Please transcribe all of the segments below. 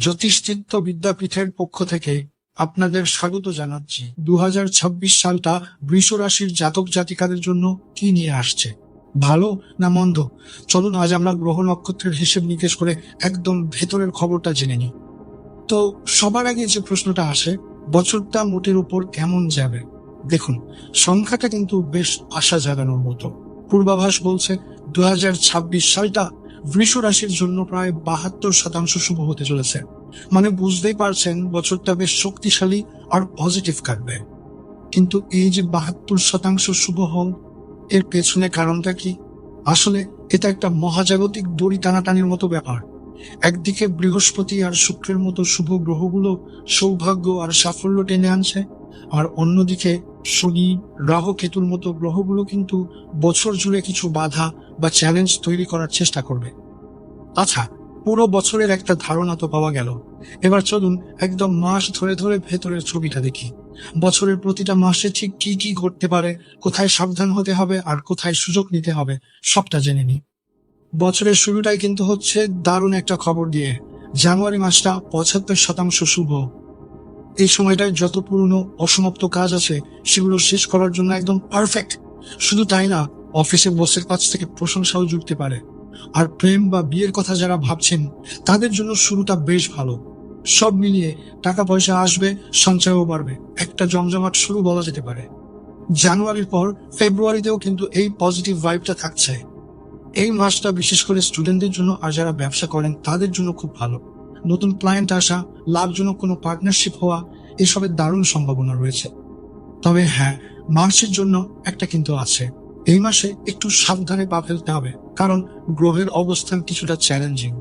জ্যোতিষচিত্ত বিদ্যাপীঠের পক্ষ থেকে আপনাদের স্বাগত জানাচ্ছি। দু হাজার ছাব্বিশ সালটা বৃষ রাশির জাতক জাতিকাদের জন্য কি নিয়ে আসছে? ভালো না মন্দ? চলুন, আজ আমরা গ্রহ নক্ষত্রের হিসেব নিকেশ করে একদম ভেতরের খবরটা জেনে নিই। তো সবার আগে যে প্রশ্নটা আসে, বছরটা মোটের উপর কেমন যাবে? দেখুন, সংখ্যাটা কিন্তু বেশ আশা জাগানোর মতো। পূর্বাভাস বলছে দু হাজার ছাব্বিশ সালটা বৃষ রাশির জন্য প্রায় বাহাত্তর শতাংশ শুভ হতে চলেছে। মানে বুঝতেই পারছেন, বছরটা বেশ শক্তিশালী আর পজিটিভ কাটবে। কিন্তু এই যে বাহাত্তর শতাংশ শুভ হল, এর পেছনে কারণটা কি? আসলে এটা একটা মহাজাগতিক দড়ি টানাটানির মতো ব্যাপার। একদিকে বৃহস্পতি আর শুক্রের মতো শুভ গ্রহগুলো সৌভাগ্য আর সাফল্য টেনে আনছে, আর অন্যদিকে শনি রাহু কেতুর মতো গ্রহগুলো কিন্তু বছর জুড়ে কিছু বাধা বা চ্যালেঞ্জ তৈরি করার চেষ্টা করবে। আচ্ছা পুরো বছরের একটা ধারণা তো পাওয়া গেল। এবার চলুন একদম মাস ধরে ধরে ভেতরের ছবিটা দেখি। বছরের প্রতিটা মাসে ঠিক কি কি ঘটতে পারে, কোথায় সাবধান হতে হবে আর কোথায় সুযোগ নিতে হবে, সবটা জেনে নিই। বছরের শুরুটাই কিন্তু হচ্ছে দারুণ একটা খবর দিয়ে। জানুয়ারি মাসটা পঁচাত্তর শতাংশ শুভ। এই সময়টায় যত পুরনো অসমাপ্ত কাজ আছে, সেগুলো শেষ করার জন্য একদম পারফেক্ট শুধু তাই না অফিসের বসের কাছ থেকে প্রশংসাও জুটতে পারে। আর প্রেম বা বিয়ের কথা যারা ভাবছেন, তাদের জন্য শুরুটা বেশ ভালো। সব মিলিয়ে টাকা পয়সা আসবে, সঞ্চয়ও বাড়বে। একটা জমজমাট শুরু বলা যেতে পারে। জানুয়ারির পর ফেব্রুয়ারিতেও কিন্তু এই পজিটিভ ভাইবটা থাকছে। এই মাসটা বিশেষ করে স্টুডেন্টদের জন্য আর যারা ব্যবসা করেন, তাদের জন্য খুব ভালো। নতুন ক্লায়েন্ট আসা, লাভজনক কোনো পার্টনারশিপ হওয়া, এসবের দারুণ সম্ভাবনা রয়েছে। তবে হ্যাঁ মার্চের জন্য একটা কিন্তু আছে। এই মাসে একটু সাবধানে পা ফেলতে হবে, কারণ গ্রহের অবস্থান কিছুটা চ্যালেঞ্জিং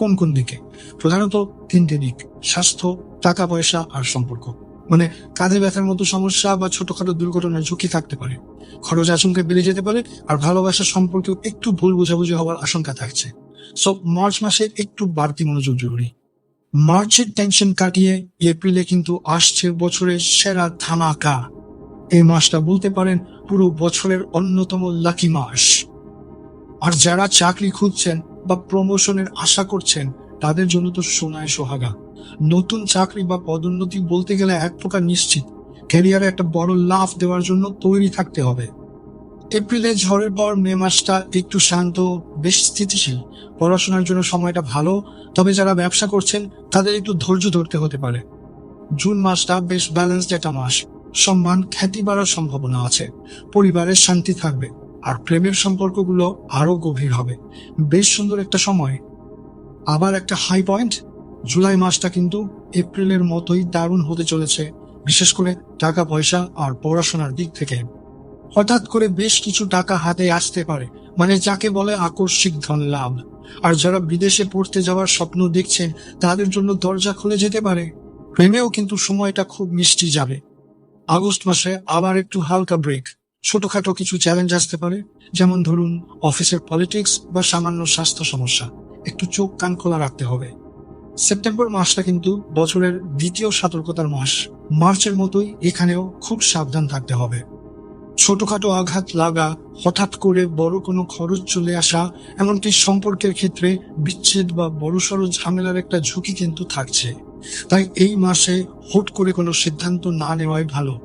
কোন কোন দিকে? প্রধানত তিনটে দিক, স্বাস্থ্য, টাকা পয়সা আর সম্পর্ক। মানে কাঁধে ব্যথার মতো সমস্যা বা ছোটখাটো দুর্ঘটনার ঝুঁকি থাকতে পারে। খরচ আশঙ্কা বেড়ে যেতে পারে আর ভালোবাসা সম্পর্কেও একটু ভুল বোঝাবুঝি হওয়ার আশঙ্কা থাকছে। সো মার্চ মাসে একটু বাড়তি মনোযোগ জরুরি। মার্চের টেনশন কাটিয়ে এপ্রিলে কিন্তু আসছে বছরের সেরা ধামাকা। এই মাসটা বলতে পারেন পুরো বছরের অন্যতম লাকি মাস। আর যারা চাকরি খুঁজছেন বা প্রমোশনের আশা করছেন, তাদের জন্য তো সোনায় সোহাগা। নতুন চাকরি বা পদোন্নতি বলতে গেলে এক প্রকার নিশ্চিত। ক্যারিয়ারে একটা বড় লাভ দেওয়ার জন্য তৈরি থাকতে হবে। এপ্রিলে ঝড়ের পর মে মাসটা একটু শান্ত, বেশ স্থিতিশীল। পড়াশোনার জন্য সময়টা ভালো, তবে যারা ব্যবসা করছেন, তাদের একটু ধৈর্য ধরতে হতে পারে। জুন মাসটা বেশ ব্যালেন্সড একটা মাস। সম্মান, খ্যাতি বাড়ার সম্ভাবনা আছে। পরিবারের শান্তি থাকবে আর প্রেমের সম্পর্কগুলো আরও গভীর হবে। বেশ সুন্দর একটা সময়। আবার একটা হাই পয়েন্ট জুলাই মাসটা কিন্তু এপ্রিলের মতোই দারুণ হতে চলেছে, বিশেষ করে টাকা পয়সা আর পড়াশোনার দিক থেকে। হঠাৎ করে বেশ কিছু টাকা হাতে আসতে পারে মানে যাকে বলে আকস্মিক ধন লাভ। আর যারা বিদেশে পড়তে যাওয়ার স্বপ্ন দেখছেন, তাদের জন্য দরজা খুলে যেতে পারে। প্রেমেও কিন্তু সময়টা খুব মিষ্টি যাবে। আগস্ট মাসে আবার একটু হালকা ব্রেক ছোটখাটো কিছু চ্যালেঞ্জ আসতে পারে, যেমন ধরুন অফিসের পলিটিক্স বা সামান্য স্বাস্থ্য সমস্যা। একটু চোখ কান খোলা রাখতে হবে। সেপ্টেম্বর মাসটা কিন্তু বছরের দ্বিতীয় সতর্কতার মাস। মার্চের মতোই এখানেও খুব সাবধান থাকতে হবে। ছোটখাটো আঘাত লাগা, হঠাৎ করে বড় কোনো খরচ চলে আসা, এমনকি সম্পর্কের ক্ষেত্রে বিচ্ছেদ বা বড়সড় ঝামেলার একটা ঝুঁকি কিন্তু থাকছে। তাই এই মাসে হুট করে কোনো সিদ্ধান্ত না নেওয়াই ভালো।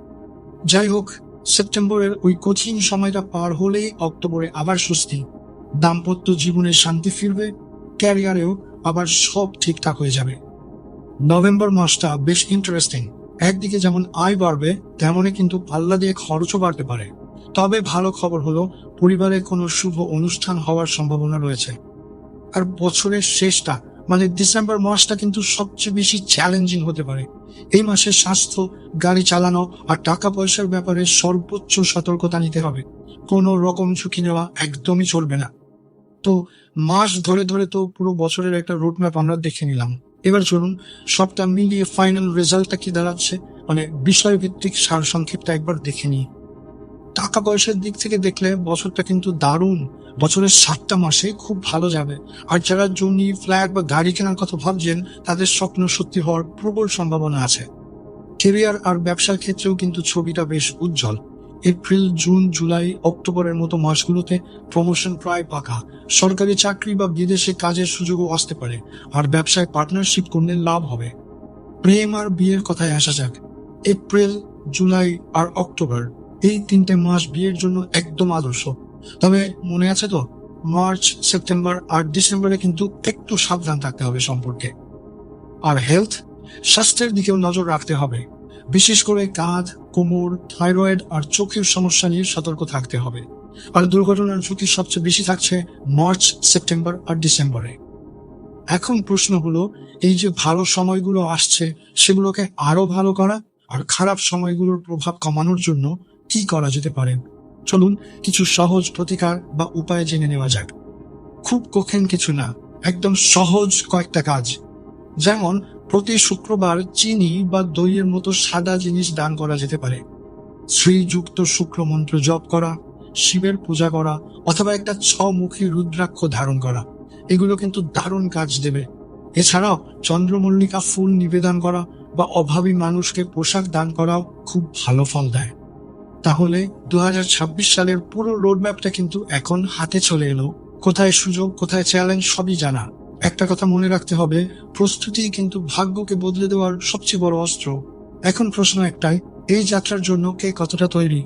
যাই হোক, সেপ্টেম্বরের ওই কঠিন সময়টা পার হলেই অক্টোবরে আবার স্বস্তি। দাম্পত্য জীবনে শান্তি ফিরবে, ক্যারিয়ারেও আবার সব ঠিকঠাক হয়ে যাবে। নভেম্বর মাসটা বেশ ইন্টারেস্টিং একদিকে যেমন আয় বাড়বে তেমনই কিন্তু পাল্লা দিয়ে খরচও বাড়তে পারে। তবে ভালো খবর হলো, পরিবারে কোনো শুভ অনুষ্ঠান হওয়ার সম্ভাবনা রয়েছে। আর বছরের শেষটা মানে ডিসেম্বর মাসটা কিন্তু সবচেয়ে বেশি চ্যালেঞ্জিং হতে পারে। এই মাসে স্বাস্থ্য, গাড়ি চালানো আর টাকা পয়সার ব্যাপারে সর্বোচ্চ সতর্কতা নিতে হবে। কোনো রকম ঝুঁকি নেওয়া একদমই চলবে না। তো মাস ধরে ধরে তো পুরো বছরের একটা রুট ম্যাপ আমরা দেখে নিলাম। এবার চলুন, সবটা মিলিয়ে ফাইনাল রেজাল্টটা কি দাঁড়াচ্ছে? মানে বিষয়ভিত্তিক সার সংক্ষেপটা একবার দেখে নিই। টাকা পয়সার দিক থেকে দেখলে বছরটা কিন্তু দারুণ। বছরের সাতটা মাসে খুব ভালো যাবে। আর যারা জমি ফ্ল্যাট বা গাড়ি কেনার কথা ভাবছেন, তাদের স্বপ্ন সত্যি হওয়ার প্রবল সম্ভাবনা আছে। কেরিয়ার আর ব্যবসার ক্ষেত্রেও কিন্তু ছবিটা বেশ উজ্জ্বল। এপ্রিল, জুন, জুলাই, অক্টোবরের মতো মাসগুলোতে প্রমোশন প্রায় পাকা। সরকারি চাকরি বা বিদেশে কাজের সুযোগও আসতে পারে। আর ব্যবসায় পার্টনারশিপ করলে লাভ হবে। প্রেম আর বিয়ের কথায় আসা যাক। এপ্রিল, জুলাই আর অক্টোবর। এই তিনটে মাস বিয়ের জন্য একদম আদর্শ। তবে মনে আছে তো, মার্চ, সেপ্টেম্বর আর ডিসেম্বরে কিন্তু একটু সাবধান থাকতে হবে সম্পর্কে। আর হেলথ, স্বাস্থ্যের দিকেও নজর রাখতে হবে। বিশেষ করে কাঁধ, কোমর, থাইরয়েড আর চোখের সমস্যা নিয়ে সতর্ক থাকতে হবে। আর দুর্ঘটনার ঝুঁকি সবচেয়ে বেশি থাকছে মার্চ, সেপ্টেম্বর আর ডিসেম্বরে। এখন প্রশ্ন হলো, এই যে ভালো সময়গুলো আসছে, সেগুলোকে আরও ভালো করা আর খারাপ সময়গুলোর প্রভাব কমানোর জন্য কি করা যেতে পারে? চলুন কিছু সহজ প্রতিকার বা উপায় জেনে নেওয়া যাক। খুব কঠিন কিছু না, একদম সহজ কয়েকটা কাজ। যেমন, প্রতি শুক্রবার চিনি বা দইয়ের মতো সাদা জিনিস দান করা যেতে পারে। শ্রীযুক্ত শুক্র মন্ত্র জপ করা, শিবের পূজা করা, অথবা একটা ছমুখী রুদ্রাক্ষ ধারণ করা। এগুলো কিন্তু দারুণ কাজ দেবে। এছাড়াও, চন্দ্রমল্লিকা ফুল নিবেদন করা বা অভাবী মানুষকে পোশাক দান করাও খুব ভালো ফল দেয়। তাহলে দু হাজার ছাব্বিশ সালের পুরো রোডম্যাপটা কিন্তু এখন হাতে চলে এলো। কোথায় সুযোগ, কোথায় চ্যালেঞ্জ সবই জানা। একটা কথা মনে রাখতে হবে, প্রস্তুতি কিন্তু ভাগ্যকে বদলে দেওয়ার সবচেয়ে বড় অস্ত্র। এখন প্রশ্ন একটাই, এই যাত্রার জন্য কে কতটা তৈরি?